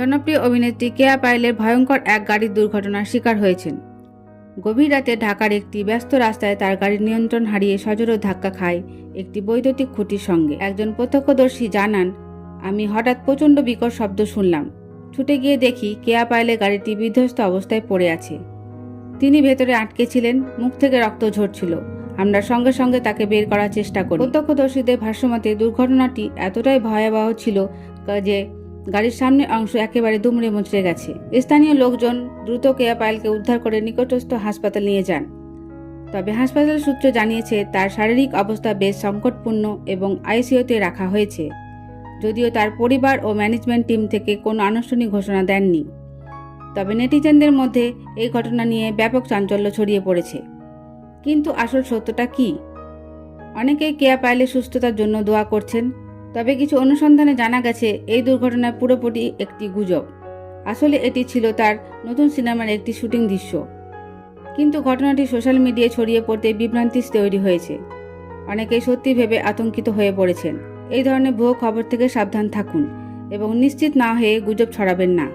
জনপ্রিয় অভিনেত্রী কেয়া পায়েলের ভয়ঙ্কর এক গাড়ির দুর্ঘটনার শিকার হয়েছেন। গভীর রাতে ঢাকার একটি ব্যস্ত রাস্তায় তার গাড়ির নিয়ন্ত্রণ হারিয়ে সজোরে ধাক্কা খায় একটি বৈদ্যুতিক খুঁটির সঙ্গে। একজন প্রত্যক্ষদর্শী জানান, আমি হঠাৎ প্রচণ্ড বিকট শব্দ শুনলাম। ছুটে গিয়ে দেখি কেয়া পাইলে গাড়িটি বিধ্বস্ত অবস্থায় পড়ে আছে। তিনি ভেতরে আটকে ছিলেন, মুখ থেকে রক্ত ঝরছিল। আমরা সঙ্গে সঙ্গে তাকে বের করার চেষ্টা করি। প্রত্যক্ষদর্শীদের ভাষ্যমতে, দুর্ঘটনাটি এতটাই ভয়াবহ ছিল যে গাড়ির সামনের অংশ একেবারে দুমড়ে মুচড়ে গেছে। স্থানীয় লোকজন দ্রুত কেয়া পায়েলকে উদ্ধার করে নিকটস্থ হাসপাতাল নিয়ে যান। তবে হাসপাতাল সূত্র জানিয়েছে, তার শারীরিক অবস্থা বেশ সংকটপূর্ণ এবং আইসিইউতে রাখা হয়েছে। যদিও তার পরিবার ও ম্যানেজমেন্ট টিম থেকে কোনো আনুষ্ঠানিক ঘোষণা দেননি। তবে নেটিজেনদের মধ্যে এই ঘটনা নিয়ে ব্যাপক চাঞ্চল্য ছড়িয়ে পড়েছে। কিন্তু আসল সত্যটা কি? অনেকেই কেয়া পায়েলের সুস্থতার জন্য দোয়া করছেন তবে কিছু অনুসন্ধানে জানা গেছে, এই দুর্ঘটনা পুরোপুরি একটি গুজব। আসলে এটি ছিল তার নতুন সিনেমার একটি শুটিং দৃশ্য। কিন্তু ঘটনাটি সোশ্যাল মিডিয়ায় ছড়িয়ে পড়তে বিভ্রান্তি তৈরি হয়েছে। অনেকেই সত্যি ভেবে আতঙ্কিত হয়ে পড়েছেন। এই ধরনের ভুয়ো খবর থেকে সাবধান থাকুন এবং নিশ্চিত না হয়ে গুজব ছড়াবেন না।